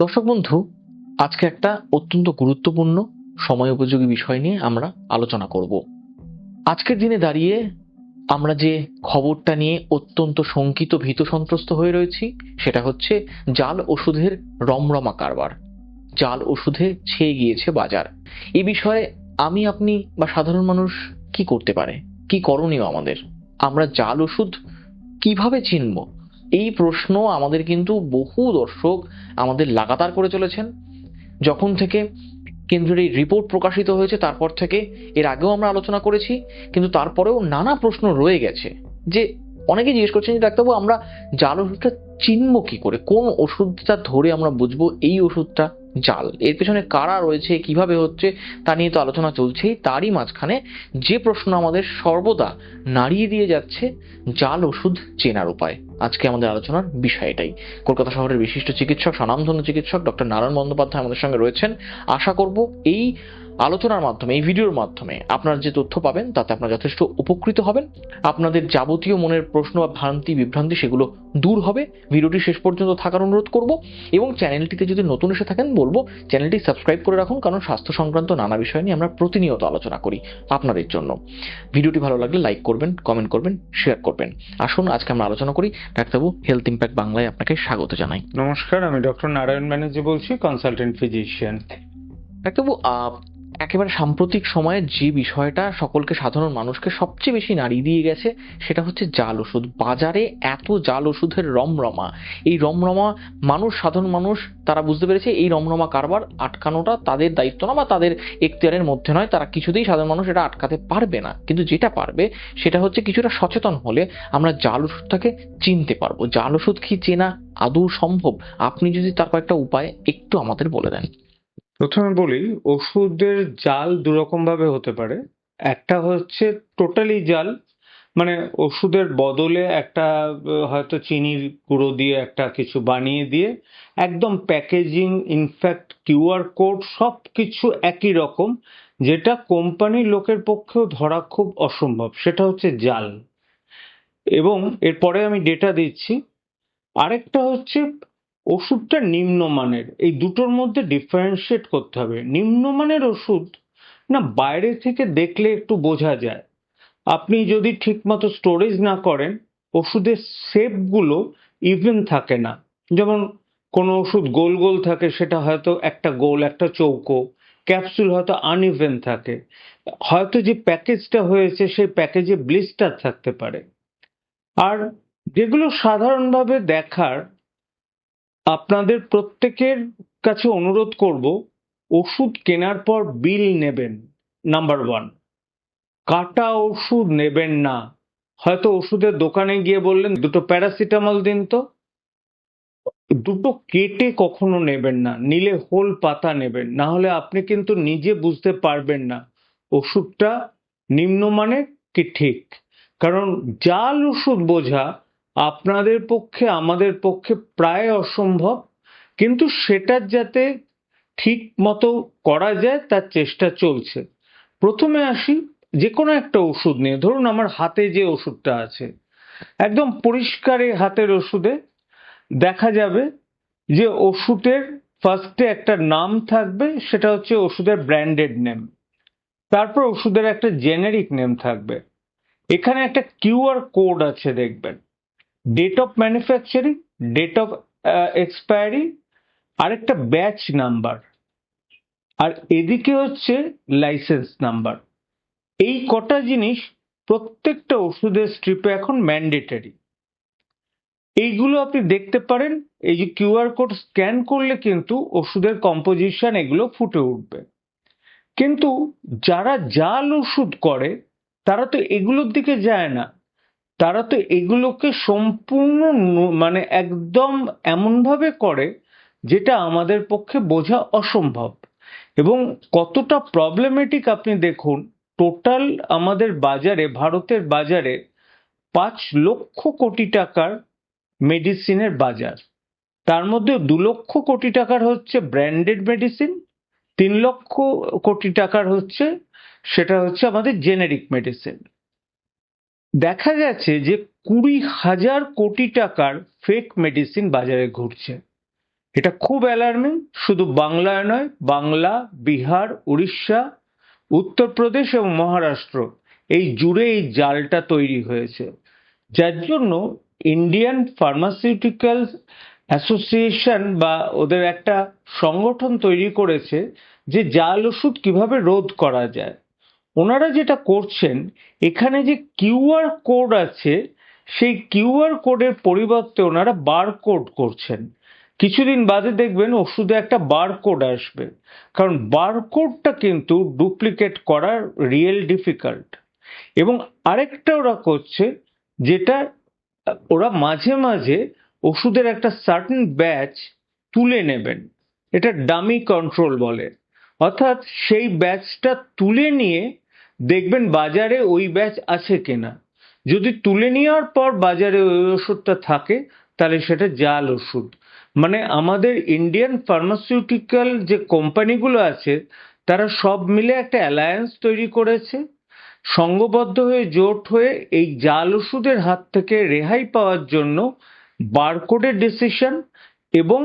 দর্শক বন্ধু, আজকে একটা অত্যন্ত গুরুত্বপূর্ণ, সময় উপযোগী বিষয় নিয়ে আমরা আলোচনা করব। আজকের দিনে দাঁড়িয়ে আমরা যে খবরটা নিয়ে অত্যন্ত শঙ্কিত, ভীত সন্ত্রস্ত হয়ে রয়েছি, সেটা হচ্ছে জাল ওষুধের রমরমা কারবার। জাল ওষুধে ছেয়ে গিয়েছে বাজার। এ বিষয়ে আমি, আপনি বা সাধারণ মানুষ কি করতে পারে? কি করণীয় আমাদের? আমরা জাল ওষুধ কীভাবে চিনব? এই প্রশ্ন আমাদের কিন্তু বহু দর্শক আমাদের লাগাতার করে চলেছেন। যখন থেকে কেন্দ্রের এই রিপোর্ট প্রকাশিত হয়েছে, তারপর থেকে এর আগেও আমরা আলোচনা করেছি, কিন্তু তারপরেও নানা প্রশ্ন রয়ে গেছে। যে অনেকে জিজ্ঞেস করছেন যে, ডাক্তারবাবু, আমরা জাল ওষুধটা চিনব কী করে? কোন ওষুধটা ধরে আমরা বুঝব? এই ওষুধটা জাল। এর পেছনে কারা রয়েছে, কীভাবে হচ্ছে, তা নিয়ে তো আলোচনা চলছেই। তারই মাঝখানে যে প্রশ্ন আমাদের সর্বদা নাড়িয়ে দিয়ে যাচ্ছে, জাল ওষুধ চেনার উপায়। আজকে আমাদের আলোচনার বিষয় এটাই। কলকাতা শহরের বিশিষ্ট চিকিৎসক, স্বনামধন্য চিকিৎসক ডক্টর নারায়ণ বন্দ্যোপাধ্যায় আমাদের সঙ্গে রয়েছেন। আশা করব এই আলোচনার মাধ্যমে এই ভিডিওর মাধ্যমে আপনারা যে তথ্য পাবেন তাতে আপনারা যথেষ্ট উপকৃত হবেন। আপনাদের যাবতীয় মনের প্রশ্ন বা ভ্রান্তি বিভ্রান্তি সেগুলো দূর হবে। ভিডিওটি শেষ পর্যন্ত থাকার অনুরোধ করব এবং চ্যানেলটিতে যদি নতুন এসে থাকেন বলব চ্যানেলটি সাবস্ক্রাইব করে রাখুন কারণ স্বাস্থ্য সংক্রান্ত নানা বিষয় নিয়ে আমরা প্রতিনিয়ত আলোচনা করি আপনাদের জন্য। ভিডিওটি ভালো লাগলে লাইক করবেন কমেন্ট করবেন শেয়ার করবেন। আসুন আজকে আমরা আলোচনা করি ডাক্তারবাবু হেলথ ইম্প্যাক্ট বাংলায় আপনাকে স্বাগত জানাই। নমস্কার আমি ডক্টর নারায়ণ ব্যানার্জি বলছি কনসালটেন্ট ফিজিশিয়ান। ডাক্তারবাবু একেবারে সাম্প্রতিক সময়ে যে বিষয়টা সকলকে, সাধারণ মানুষকে সবচেয়ে বেশি নাড়িয়ে দিয়ে গেছে, সেটা হচ্ছে জাল ওষুধ। বাজারে এত জাল ওষুধের রমরমা। এই রমরমা মানুষ, সাধারণ মানুষ, তারা বুঝতে পেরেছে এই রমরমা কারবার আটকানোটা তাদের দায়িত্ব না বা তাদের এখতিয়ারের মধ্যে নয়। তারা কিছুতেই সাধারণ মানুষ এটা আটকাতে পারবে না। কিন্তু যেটা পারবে, সেটা হচ্ছে কিছুটা সচেতন হলে আমরা জাল ওষুধটাকে চিনতে পারব। জাল ওষুধ কি চেনা? আদৌ সম্ভব? আপনি যদি তার কয়েকটা উপায় একটু আমাদের বলে দেন। প্রথমে বলি, ওষুধের জাল দুরকম ভাবে হতে পারে। একটা হচ্ছে টোটালি জাল মানে ওষুধের বদলে একটা হয়তো চিনির গুঁড়ো দিয়ে একটা কিছু বানিয়ে দিয়ে একদম প্যাকেজিং, ইনফ্যাক্ট কিউআর কোড সব কিছু একই রকম, যেটা কোম্পানির লোকের পক্ষেও ধরা খুব অসম্ভব। সেটা হচ্ছে জাল। এবং এরপরে আমি ডেটা দিচ্ছি। আরেকটা হচ্ছে ওষুধটা নিম্নমানের। এই দুটোর মধ্যে ডিফারেন্সিয়েট করতে হবে। নিম্নমানের ওষুধ না বাইরে থেকে দেখলে একটু বোঝা যায়। আপনি যদি ঠিকমতো স্টোরেজ না করেন, ওষুধের শেপগুলো ইভেন থাকে না। যেমন কোনো ওষুধ গোল গোল থাকে, সেটা হয়তো একটা গোল, একটা চৌকো। ক্যাপসুল হয়তো আনইভেন থাকে। হয়তো যে প্যাকেজটা হয়েছে, সেই প্যাকেজে ব্লিস্টার থাকতে পারে। আর যেগুলো সাধারণভাবে দেখার আপনাদের প্রত্যেকের কাছে অনুরোধ করব, ওষুধ কেনার পর বিল নেবেন নাম্বার ওয়ান কাটা ওষুধ নেবেন না। হয়তো ওষুধের দোকানে গিয়ে বললেন, দুটো প্যারাসিটামল দিন তো। দুটো কেটে কখনো নেবেন না, নিলে হোল পাতা নেবেন না হলে আপনি কিন্তু নিজে বুঝতে পারবেন না, ওষুধটা নিম্নমানের কি ঠিক। কারণ জাল ওষুধ বোঝা আপনাদের পক্ষে, আমাদের পক্ষে প্রায় অসম্ভব। কিন্তু সেটা যাতে ঠিক মতো করা যায়, তার চেষ্টা চলছে। প্রথমে আসি যে কোনো একটা ওষুধ নিয়ে। ধরুন আমার হাতে যে ওষুধটা আছে। একদম পরিষ্কার এই হাতের ওষুধে দেখা যাবে যে ওষুধের ফার্স্টে একটা নাম থাকবে, সেটা হচ্ছে ওষুধের ব্র্যান্ডেড নেম। তারপর ওষুধের একটা জেনেরিক নেম থাকবে। এখানে একটা কিউআর কোড আছে, দেখবেন। Date of manufacturing date of expiry আরেকটা ব্যাচ নাম্বার আর এদিকে হচ্ছে লাইসেন্স নাম্বার এই কটা জিনিস প্রত্যেকটা ওষুধের স্ট্রিপে এখন ম্যান্ডেটারি এইগুলো আপনি দেখতে পারেন, এই যে কিউআর কোড স্ক্যান করলে কিন্তু ওষুধের কম্পোজিশন এগুলো ফুটে উঠবে। কিন্তু যারা জাল ওষুধ করে, তারা তো এগুলোর দিকে যায় না। তারা তো এগুলোকে সম্পূর্ণ মানে একদম এমনভাবে করে যেটা আমাদের পক্ষে বোঝা অসম্ভব। এবং কতটা প্রবলেমেটিক আপনি দেখুন টোটাল আমাদের বাজারে, ভারতের বাজারে পাঁচ লক্ষ কোটি টাকার মেডিসিনের বাজার। তার মধ্যে দু লক্ষ কোটি টাকার হচ্ছে ব্র্যান্ডেড মেডিসিন তিন লক্ষ কোটি টাকার হচ্ছে, সেটা হচ্ছে আমাদের জেনেরিক মেডিসিন দেখা গেছে যে কুড়ি হাজার কোটি টাকার ফেক মেডিসিন বাজারে ঘুরছে। এটা খুব অ্যালার্মিং শুধু বাংলায় নয়, বাংলা, বিহার, উড়িষ্যা, উত্তরপ্রদেশ এবং মহারাষ্ট্র এই জুড়ে এই জালটা তৈরি হয়েছে। যার জন্য ইন্ডিয়ান ফার্মাসিউটিক্যাল অ্যাসোসিয়েশন বা ওদের একটা সংগঠন তৈরি করেছে যে জাল ওষুধ কীভাবে রোধ করা যায়। ওনারা যেটা করছেন, এখানে যে কিউআর কোড আছে, সেই কিউআর কোডের পরিবর্তে ওনারা বার কোড করছেন। কিছুদিন বাদে দেখবেন ওষুধে একটা বার কোড আসবে। কারণ বার কোডটা কিন্তু ডুপ্লিকেট করা রিয়েল ডিফিকাল্ট। এবং আরেকটা ওরা করছে, যেটা ওরা মাঝে মাঝে ওষুধের একটা সার্টেন ব্যাচ তুলে নেবেন। এটা ডামি কন্ট্রোল বলে। অর্থাৎ সেই ব্যাচটা তুলে নিয়ে দেখবেন বাজারে ওই ব্যাচ আছে কিনা। যদি তুলে নেওয়ার পর বাজারে ওই ওষুধটা থাকে, তাহলে সেটা জাল ওষুধ। মানে আমাদের ইন্ডিয়ান ফার্মাসিউটিক্যাল যে কোম্পানিগুলো আছে, তারা সব মিলে একটা অ্যালায়েন্স তৈরি করেছে। সংঘবদ্ধ হয়ে, জোট হয়ে এই জাল ওষুধের হাত থেকে রেহাই পাওয়ার জন্য বারকোডের ডিসিশন এবং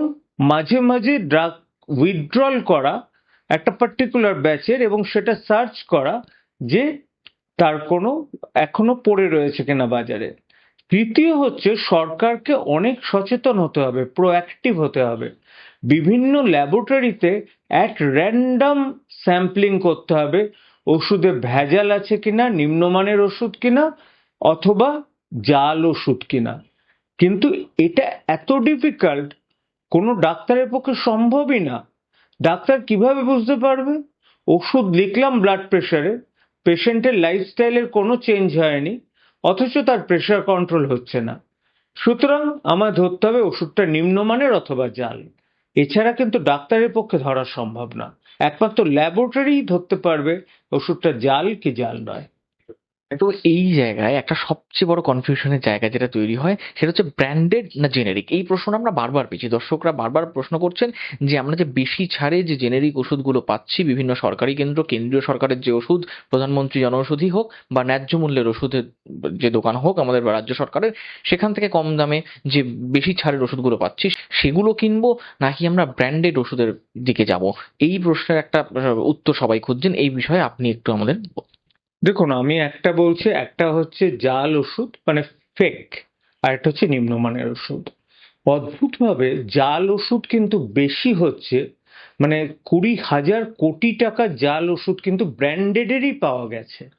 মাঝে মাঝে ড্রাগ উইথড্রল করা একটা পার্টিকুলার ব্যাচের এবং সেটা সার্চ করা যে তার কোনো এখনও পড়ে রয়েছে কিনা বাজারে। তৃতীয় হচ্ছে সরকারকে অনেক সচেতন হতে হবে প্রোঅ্যাক্টিভ হতে হবে। বিভিন্ন ল্যাবরেটরিতে এক র্যান্ডম স্যাম্পলিং করতে হবে, ওষুধে ভেজাল আছে কিনা, নিম্নমানের ওষুধ কিনা, অথবা জাল ওষুধ কিনা। কিন্তু এটা এত ডিফিকাল্ট কোনো ডাক্তারের পক্ষে সম্ভবই না। ডাক্তার কীভাবে বুঝতে পারবে? ওষুধ লিখলাম ব্লাড প্রেশারে পেশেন্টের লাইফস্টাইলের কোনো চেঞ্জ হয়নি, অথচ তার প্রেশার কন্ট্রোল হচ্ছে না। সুতরাং আমার ধরতে হবে ওষুধটা নিম্নমানের অথবা জাল। এছাড়া কিন্তু ডাক্তারের পক্ষে ধরা সম্ভব না। একমাত্র ল্যাবরেটরিই ধরতে পারবে ওষুধটা জাল কি জাল নয়। তো এই জায়গায় একটা সবচেয়ে বড় কনফিউশনের জায়গা যেটা তৈরি হয়, সেটা হচ্ছে ব্র্যান্ডেড না জেনেরিক এই প্রশ্নটা আমরা বারবার পেয়েছি। দর্শকরা বারবার প্রশ্ন করছেন যে আমরা যে বেশি ছাড়ে যে জেনেরিক ওষুধগুলো পাচ্ছি, বিভিন্ন সরকারি কেন্দ্র, কেন্দ্রীয় সরকারের যে ওষুধ, প্রধানমন্ত্রী জনঔষধি হোক বা ন্যায্য মূল্যের ওষুধের যে দোকান হোক আমাদের রাজ্য সরকারের, সেখান থেকে কম দামে যে বেশি ছাড়ের ওষুধগুলো পাচ্ছি, সেগুলো কিনবো নাকি আমরা ব্র্যান্ডেড ওষুধের দিকে যাব? এই প্রশ্নের একটা উত্তর সবাই খুঁজছেন। এই বিষয়ে আপনি একটু আমাদের দেখুন, আমি একটা বলছি, একটা হচ্ছে জাল ওষুধ মানে ফেক আর একটা হচ্ছে নিম্নমানের ওষুধ। অদ্ভুতভাবে জাল ওষুধ কিন্তু বেশি হচ্ছে মানে কুড়ি হাজার কোটি টাকা জাল ওষুধ কিন্তু ব্র্যান্ডেডেরই পাওয়া গেছে।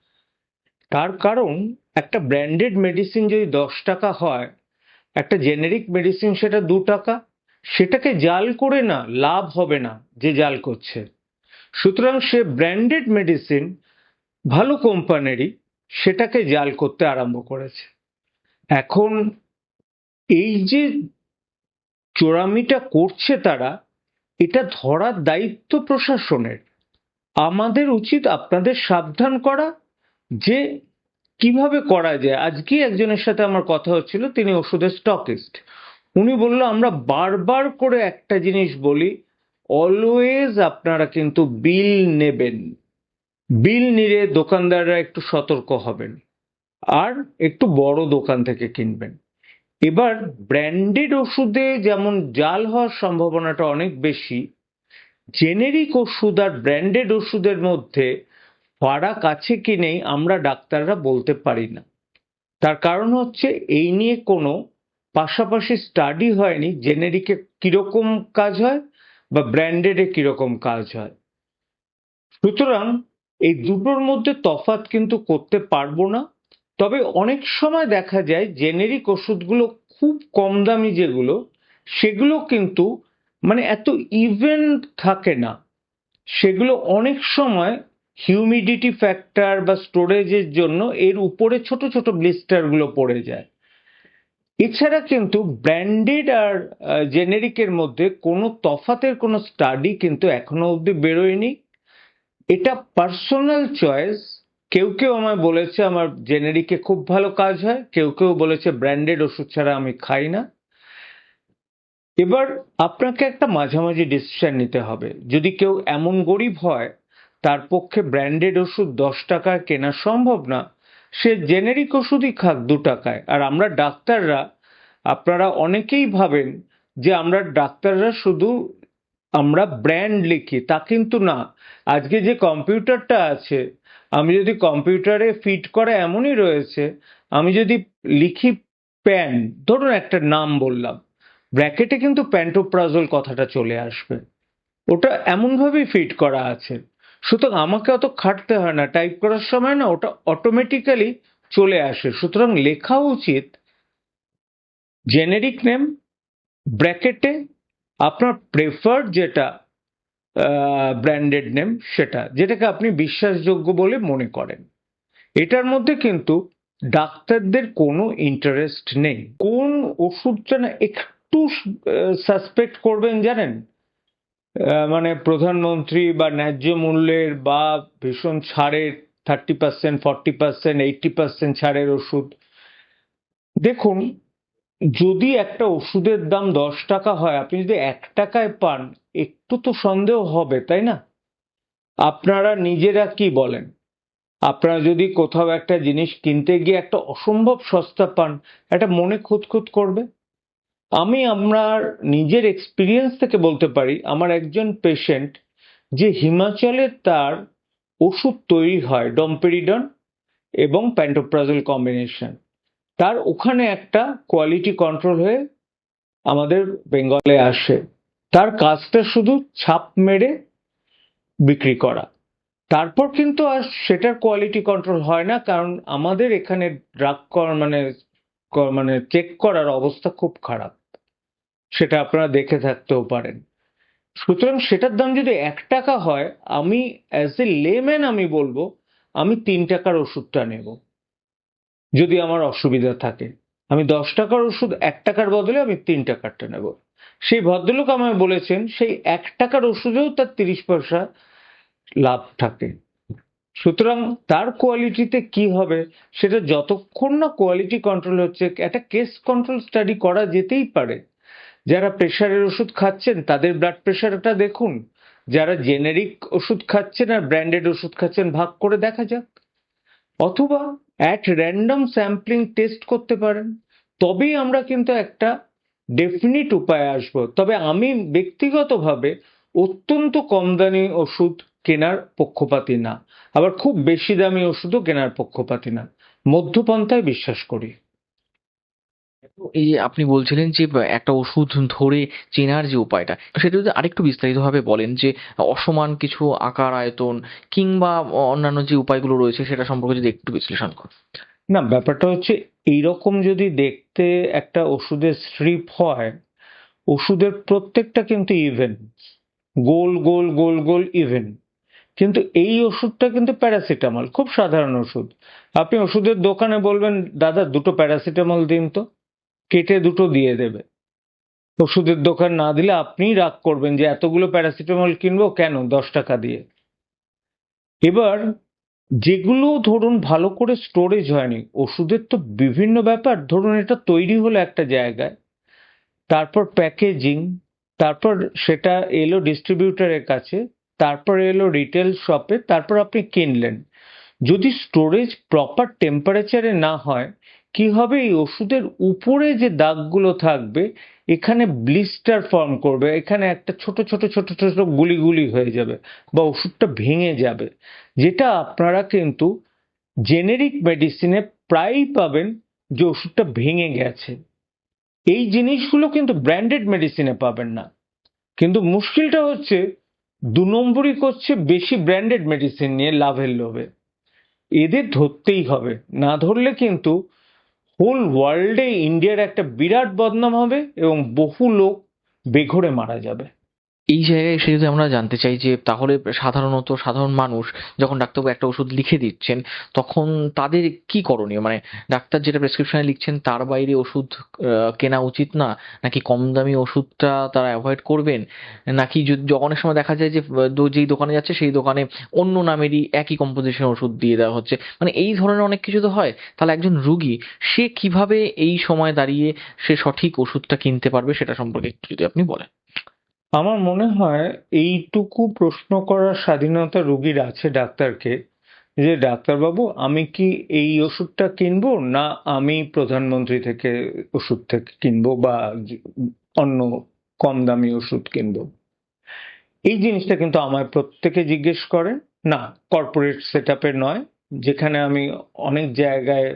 তার কারণ, একটা ব্র্যান্ডেড মেডিসিন যদি দশ টাকা হয়, একটা জেনেরিক মেডিসিন সেটা দু টাকা, সেটাকে জাল করে না, লাভ হবে না যে জাল করছে। সুতরাং সে ব্র্যান্ডেড মেডিসিন ভালো কোম্পানিরই সেটাকে জাল করতে আরম্ভ করেছে। এখন এই যে চোরামিটা করছে তারা, এটা ধরার দায়িত্ব প্রশাসনের। আমাদের উচিত আপনাদের সাবধান করা যে কীভাবে করা যায়। আজকে একজনের সাথে আমার কথা হচ্ছিল, তিনি ওষুধের স্টকিস্ট। উনি বলল, আমরা বারবার করে একটা জিনিস বলি অলওয়েজ আপনারা কিন্তু বিল নেবেন। বিল নিলে দোকানদাররা একটু সতর্ক হবেন আর একটু বড় দোকান থেকে কিনবেন। এবার ব্র্যান্ডেড ওষুধে যেমন জাল হওয়ার সম্ভাবনাটা অনেক বেশি, জেনেরিক ওষুধ আর ব্র্যান্ডেড ওষুধের মধ্যে ফারাক আছে কি নেই আমরা ডাক্তাররা বলতে পারি না। তার কারণ হচ্ছে এই নিয়ে কোনো পাশাপাশি স্টাডি হয়নি জেনেরিকে কীরকম কাজ হয় বা ব্র্যান্ডেডে কীরকম কাজ হয়। সুতরাং এই দুটোর মধ্যে তফাৎ কিন্তু করতে পারব না। তবে অনেক সময় দেখা যায় জেনেরিক ওষুধগুলো খুব কম দামি যেগুলো, সেগুলো কিন্তু মানে এত ইভেন্ট থাকে না। সেগুলো অনেক সময় হিউমিডিটি ফ্যাক্টর বা স্টোরেজের জন্য এর উপরে ছোট ছোট ব্লিস্টারগুলো পড়ে যায়। এছাড়া কিন্তু ব্র্যান্ডেড আর জেনেরিকের মধ্যে কোনো তফাতের কোনো স্টাডি কিন্তু এখনও অবধি বেরোয়নি। এটা পার্সোনাল চয়েস কেউ কেউ আমায় বলেছে, আমার জেনেরিকে খুব ভালো কাজ হয়। কেউ কেউ বলেছে ব্র্যান্ডেড ওষুধ ছাড়া আমি খাই না। এবার আপনাকে একটা মাঝামাঝি ডিসিশন নিতে হবে। যদি কেউ এমন গরিব হয়, তার পক্ষে ব্র্যান্ডেড ওষুধ দশ টাকায় কেনা সম্ভব না। সে জেনেরিক ওষুধই খাক দু টাকায়। আর আমরা ডাক্তাররা, আপনারা অনেকেই ভাবেন যে আমরা ডাক্তাররা শুধু আমরা ব্র্যান্ড লিখি, তা কিন্তু না। আজকে যে কম্পিউটারটা আছে, আমি যদি কম্পিউটারে ফিট করা এমনই রয়েছে, আমি যদি লিখি প্যান ধরুন একটা নাম বললাম ব্র্যাকেটে কিন্তু প্যান্টোপ্রাজল কথাটা চলে আসবে। ওটা এমনভাবেই ফিট করা আছে। সুতরাং আমাকে অত খাটতে হয় না টাইপ করার সময় না ওটা অটোমেটিক্যালি চলে আসে। সুতরাং লেখা উচিত জেনেরিক নেম ব্র্যাকেটে আপনার প্রেফার্ড যেটা ব্র্যান্ডেড নেম সেটা, যেটাকে আপনি বিশ্বাসযোগ্য বলে মনে করেন। এটার মধ্যে কিন্তু ডাক্তারদের কোনো ইন্টারেস্ট নেই। কোন ওষুধটা না একটু সাসপেক্ট করবেন জানেন? মানে প্রধানমন্ত্রী বা ন্যায্য মূল্যের বা ভীষণ ছাড়ের thirty percent forty percent eighty percent ছাড়ের ওষুধ। দেখুন যদি একটা ওষুধের দাম দশ টাকা হয়, আপনি যদি এক টাকায় পান, একটু তো সন্দেহ হবে, তাই না? আপনারা নিজেরা কি বলেন? আপনারা যদি কোথাও একটা জিনিস কিনতে গিয়ে একটা অসম্ভব সস্তা পান একটা মনে খুঁতখুত করবে? আমি আমার নিজের এক্সপিরিয়েন্স থেকে বলতে পারি, আমার একজন পেশেন্ট যে হিমাচলে তার ওষুধ তৈরি হয় ডম্পেরিডন এবং প্যান্টোপ্রাজল কম্বিনেশন তার ওখানে একটা কোয়ালিটি কন্ট্রোল হয়ে আমাদের বেঙ্গলে আসে। তার কাজটা শুধু ছাপ মেরে বিক্রি করা। তারপর কিন্তু আর সেটার কোয়ালিটি কন্ট্রোল হয় না, কারণ আমাদের এখানে ড্রাগ মানে মানে চেক করার অবস্থা খুব খারাপ। সেটা আপনারা দেখে থাকতেও পারেন। সুতরাং সেটার দাম যদি এক টাকা হয়, আমি অ্যাজ এ লেম্যান আমি বলব, আমি তিন টাকার ওষুধটা নেব। যদি আমার অসুবিধা থাকে। আমি দশ টাকার ওষুধ, এক টাকার বদলে আমি তিন টাকারটা নেব। সেই ভদ্রলোক আমায় বলেছেন, সেই এক টাকার ওষুধেও তার তিরিশ পয়সা লাভ থাকে। সুতরাং তার কোয়ালিটিতে কি হবে, সেটা যতক্ষণ না কোয়ালিটি কন্ট্রোল হচ্ছে, একটা কেস কন্ট্রোল স্টাডি করা যেতেই পারে। যারা প্রেশারের ওষুধ খাচ্ছেন, তাদের ব্লাড প্রেশারটা দেখুন। যারা জেনেরিক ওষুধ খাচ্ছেন আর ব্র্যান্ডেড ওষুধ খাচ্ছেন, ভাগ করে দেখা যাক। অথবা অ্যাট র্যান্ডম স্যাম্পলিং টেস্ট করতে পারেন। তবেই আমরা কিন্তু একটা ডেফিনিট উপায়ে আসব। তবে আমি ব্যক্তিগতভাবে অত্যন্ত কম দামি ওষুধ কেনার পক্ষপাতি না। আবার খুব বেশি দামি ওষুধও কেনার পক্ষপাতি না। মধ্যপন্থায় বিশ্বাস করি। এই যে আপনি বলছিলেন যে একটা ওষুধ ধরে চেনার যে উপায়টা, সেটা যদি আরেকটু বিস্তারিতভাবে বলেন যে, অসমান কিছু আকার আয়তন কিংবা অন্যান্য যে উপায়গুলো রয়েছে, সেটা সম্পর্কে যদি একটু বিশ্লেষণ করেন। না, ব্যাপারটা হচ্ছে এইরকম যদি দেখতে একটা ওষুধের স্ট্রিপ হয়, ওষুধের প্রত্যেকটা কিন্তু ইভেন গোল গোল গোল গোল ইভেন কিন্তু এই ওষুধটা কিন্তু প্যারাসিটামল, খুব সাধারণ ওষুধ। আপনি ওষুধের দোকানে বলবেন, দাদা, দুটো প্যারাসিটামল দিন তো। কেটে দুটো দিয়ে দেবে। ওষুধের দোকান না দিলে আপনিই রাগ করবেন যে এতগুলো প্যারাসিটামল কিনবো কেন দশ টাকা দিয়ে? এবার যেগুলো ধরুন ভালো করে স্টোরেজ হয়নি, ওষুধের তো বিভিন্ন ব্যাপার। ধরুন এটা তৈরি হলো একটা জায়গায়, তারপর প্যাকেজিং তারপর সেটা এলো ডিস্ট্রিবিউটারের কাছে, তারপর এলো রিটেল শপে তারপর আপনি কিনলেন। যদি স্টোরেজ প্রপার টেম্পারেচারে না হয় কি হবে? এই ওষুধের উপরে যে দাগগুলো থাকবে, এখানে ব্লিস্টার ফর্ম করবে। এখানে একটা ছোট ছোট ছোট ছোট গুলি গুলি হয়ে যাবে বা ওষুধটা ভেঙে যাবে। যেটা আপনারা কিন্তু জেনেরিক মেডিসিনে প্রায়ই পাবেন যে ওষুধটা ভেঙে গেছে। এই জিনিসগুলো কিন্তু ব্র্যান্ডেড মেডিসিনে পাবেন না। কিন্তু মুশকিলটা হচ্ছে, দু নম্বরই করছে বেশি ব্র্যান্ডেড মেডিসিন নিয়ে লাভের লোভে। এদের ধরতেই হবে। না ধরলে কিন্তু হোল ওয়ার্ল্ডে ইন্ডিয়ার একটা বিরাট বদনাম হবে এবং বহু লোক বেঘরে মারা যাবে। এই জায়গায় এসে যদি আমরা জানতে চাই যে তাহলে সাধারণত সাধারণ মানুষ যখন ডাক্তারবাবু একটা ওষুধ লিখে দিচ্ছেন, তখন তাদের কি করণীয়? মানে ডাক্তার যেটা প্রেসক্রিপশনে লিখছেন, তার বাইরে ওষুধ কেনা উচিত না? নাকি কম দামি ওষুধটা তারা অ্যাভয়েড করবেন? নাকি অনেক সময় দেখা যায় যে যেই দোকানে যাচ্ছে, সেই দোকানে অন্য নামেরই একই কম্পোজিশন ওষুধ দিয়ে দেওয়া হচ্ছে। মানে এই ধরনের অনেক কিছু তো হয়। তাহলে একজন রুগী, সে কীভাবে এই সময় দাঁড়িয়ে সে সঠিক ওষুধটা কিনতে পারবে সেটা সম্পর্কে একটু যদি আপনি বলেন। আমার মনে হয় এইটুকু প্রশ্ন করার স্বাধীনতা রুগীর আছে ডাক্তারকে, যে ডাক্তারবাবু, আমি কি এই ওষুধটা কিনবো না আমি প্রধানমন্ত্রী থেকে ওষুধ থেকে কিনবো বা অন্য কম দামি ওষুধ কিনবো? এই জিনিসটা কিন্তু আমায় প্রত্যেকে জিজ্ঞেস করে, না, কর্পোরেট সেট নয়, যেখানে আমি অনেক জায়গায়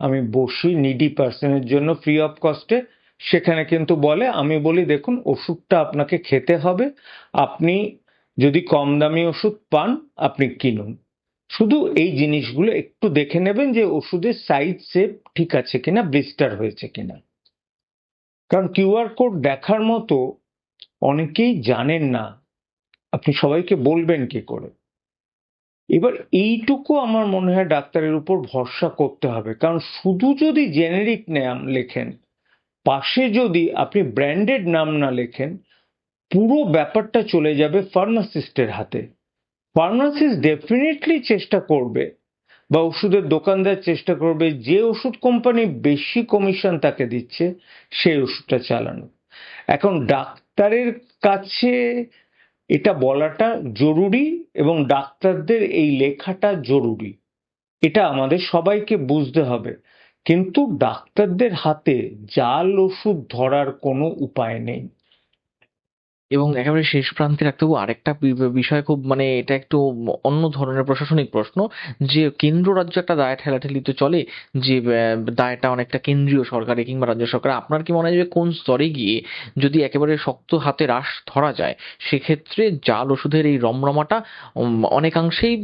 আমি বসি নিডি পার্সনের জন্য ফ্রি অফ কস্টে সেখানে কিন্তু বলে, আমি বলি, দেখুন, ওষুধটা আপনাকে খেতে হবে। আপনি যদি কম দামি ওষুধ পান, আপনি কিনুন। শুধু এই জিনিসগুলো একটু দেখে নেবেন যে ওষুধের সাইজ শেপ ঠিক আছে কিনা ব্লিস্টার হয়েছে কিনা। কারণ কিউআর কোড দেখার মতো অনেকেই জানেন না। আপনি সবাইকে বলবেন কি করে? এবার এইটুকু আমার মনে হয় ডাক্তারের উপর ভরসা করতে হবে। কারণ শুধু যদি জেনেরিক নাম লেখেন পাশে যদি আপনি ব্র্যান্ডেড নাম না লেখেন, পুরো ব্যাপারটা চলে যাবে ফার্মাসিস্টের হাতে। ফার্মাসিস্ট ডেফিনেটলি চেষ্টা করবে বা ওষুধের দোকানদার চেষ্টা করবে, যে ওষুধ কোম্পানি বেশি কমিশন তাকে দিচ্ছে, সেই ওষুধটা চালানো। এখন ডাক্তারের কাছে এটা বলাটা জরুরি এবং ডাক্তারদের এই লেখাটা জরুরি। এটা আমাদের সবাইকে বুঝতে হবে। কিন্তু ডাক্তারদের হাতে জাল ওষুধ ধরার কোনো উপায় নেই। এবং একেবারে শেষ প্রান্তে রাখতে হবে। আরেকটা বিষয় খুব মানে এটা একটু অন্য ধরনের প্রশাসনিক প্রশ্ন, যে কেন্দ্র রাজ্য একটা দায় ঠেলাঠেলিতে চলে, যে দায়টা অনেকটা কেন্দ্রীয় সরকারে কিংবা রাজ্য সরকার। আপনার কি মনে হয় যে কোন স্তরে গিয়ে যদি একেবারে শক্ত হাতে রাশ ধরা যায়, সেক্ষেত্রে জাল ওষুধের এই রমরমাটা অনেকাংশেই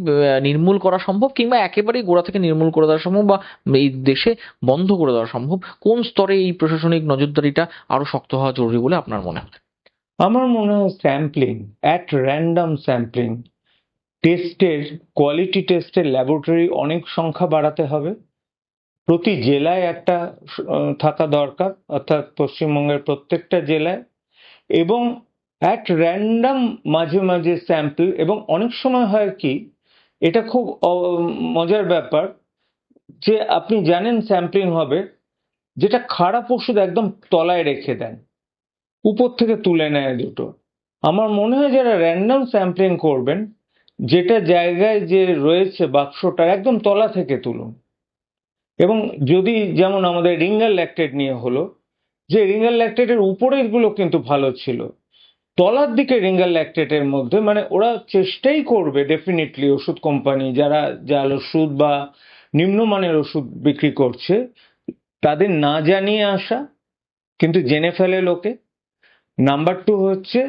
নির্মূল করা সম্ভব কিংবা একেবারেই গোড়া থেকে নির্মূল করে দেওয়া সম্ভব বা এই দেশে বন্ধ করে দেওয়া সম্ভব? কোন স্তরে এই প্রশাসনিক নজরদারিটা আরও শক্ত হওয়া জরুরি বলে আপনার মনে হয়? আমার মনে হয় স্যাম্পলিং অ্যাট র্যান্ডাম স্যাম্পলিং টেস্টের কোয়ালিটি টেস্টের ল্যাবরেটরি অনেক সংখ্যা বাড়াতে হবে। প্রতি জেলায় একটা থাকা দরকার, অর্থাৎ পশ্চিমবঙ্গের প্রত্যেকটা জেলায়। এবং অ্যাট র্যান্ডাম মাঝে মাঝে স্যাম্পল এবং অনেক সময় হয় কি, এটা খুব মজার ব্যাপার যে আপনি জানেন স্যাম্পলিং হবে, যেটা খারাপ ওষুধ একদম তলায় রেখে দেন। উপর থেকে তুলে নেয় দুটো। আমার মনে হয় যারা র্যান্ডাম স্যাম্পলিং করবেন, যেটা জায়গায় যে রয়েছে বাক্সটা একদম তলা থেকে তুলুন। এবং যদি যেমন আমাদের রিঙ্গাল ল্যাকটেড নিয়ে হলো, যে রিঙ্গাল ল্যাকটেটের উপরেরগুলো কিন্তু ভালো ছিল। তলার দিকে রিঙ্গাল ল্যাকটেটের মধ্যে মানে ওরা চেষ্টাই করবে ডেফিনেটলি ওষুধ কোম্পানি যারা জাল ওষুধ বা নিম্নমানের ওষুধ বিক্রি করছে, তাদের না জানিয়ে আসা, কিন্তু জেনে ফেলে লোকে। নাম্বার টু হচ্ছে,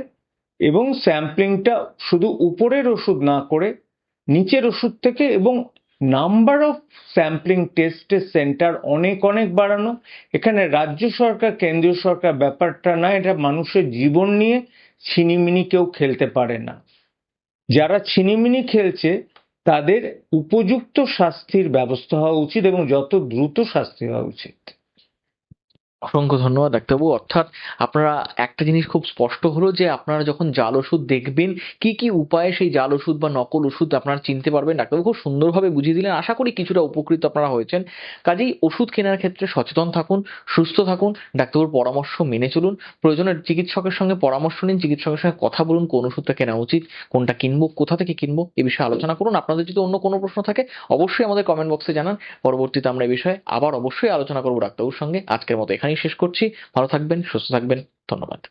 এবং স্যাম্পলিংটা শুধু উপরের ওষুধ না করে নিচের ওষুধ থেকে এবং নাম্বার অফ স্যাম্পলিং টেস্টের সেন্টার অনেক অনেক বাড়ানো। এখানে রাজ্য সরকার, কেন্দ্রীয় সরকার ব্যাপারটা না, এটা মানুষের জীবন নিয়ে ছিনিমিনি কেউ খেলতে পারে না। যারা ছিনিমিনি খেলছে, তাদের উপযুক্ত শাস্তির ব্যবস্থা হওয়া উচিত এবং যত দ্রুত শাস্তি হওয়া উচিত। অসংখ্য ধন্যবাদ, ডাক্তারবাবু। অর্থাৎ আপনারা একটা জিনিস খুব স্পষ্ট হলো যে আপনারা যখন জাল ওষুধ দেখবেন, কি কি উপায়ে সেই জাল ওষুধ বা নকল ওষুধ আপনারা চিনতে পারবেন? ডাক্তারবাবু খুব সুন্দরভাবে বুঝিয়ে দিলেন। আশা করি কিছুটা উপকৃত আপনারা হয়েছেন। কাজেই ওষুধ কেনার ক্ষেত্রে সচেতন থাকুন, সুস্থ থাকুন। ডাক্তারবাবুর পরামর্শ মেনে চলুন। প্রয়োজনে চিকিৎসকের সঙ্গে পরামর্শ নিন, চিকিৎসকের সঙ্গে কথা বলুন, কোন ওষুধটা কেনা উচিত, কোনটা কিনবো, কোথা থেকে কিনবো, এ বিষয়ে আলোচনা করুন। আপনাদের যদি অন্য কোনো প্রশ্ন থাকে, অবশ্যই আমাদের কমেন্ট বক্সে জানান। পরবর্তীতে আমরা এই বিষয়ে আবার অবশ্যই আলোচনা করব ডাক্তারবাবুর সঙ্গে। আজকের মতো এখানেই শেষ করছি। ভালো থাকবেন সুস্থ থাকবেন। ধন্যবাদ।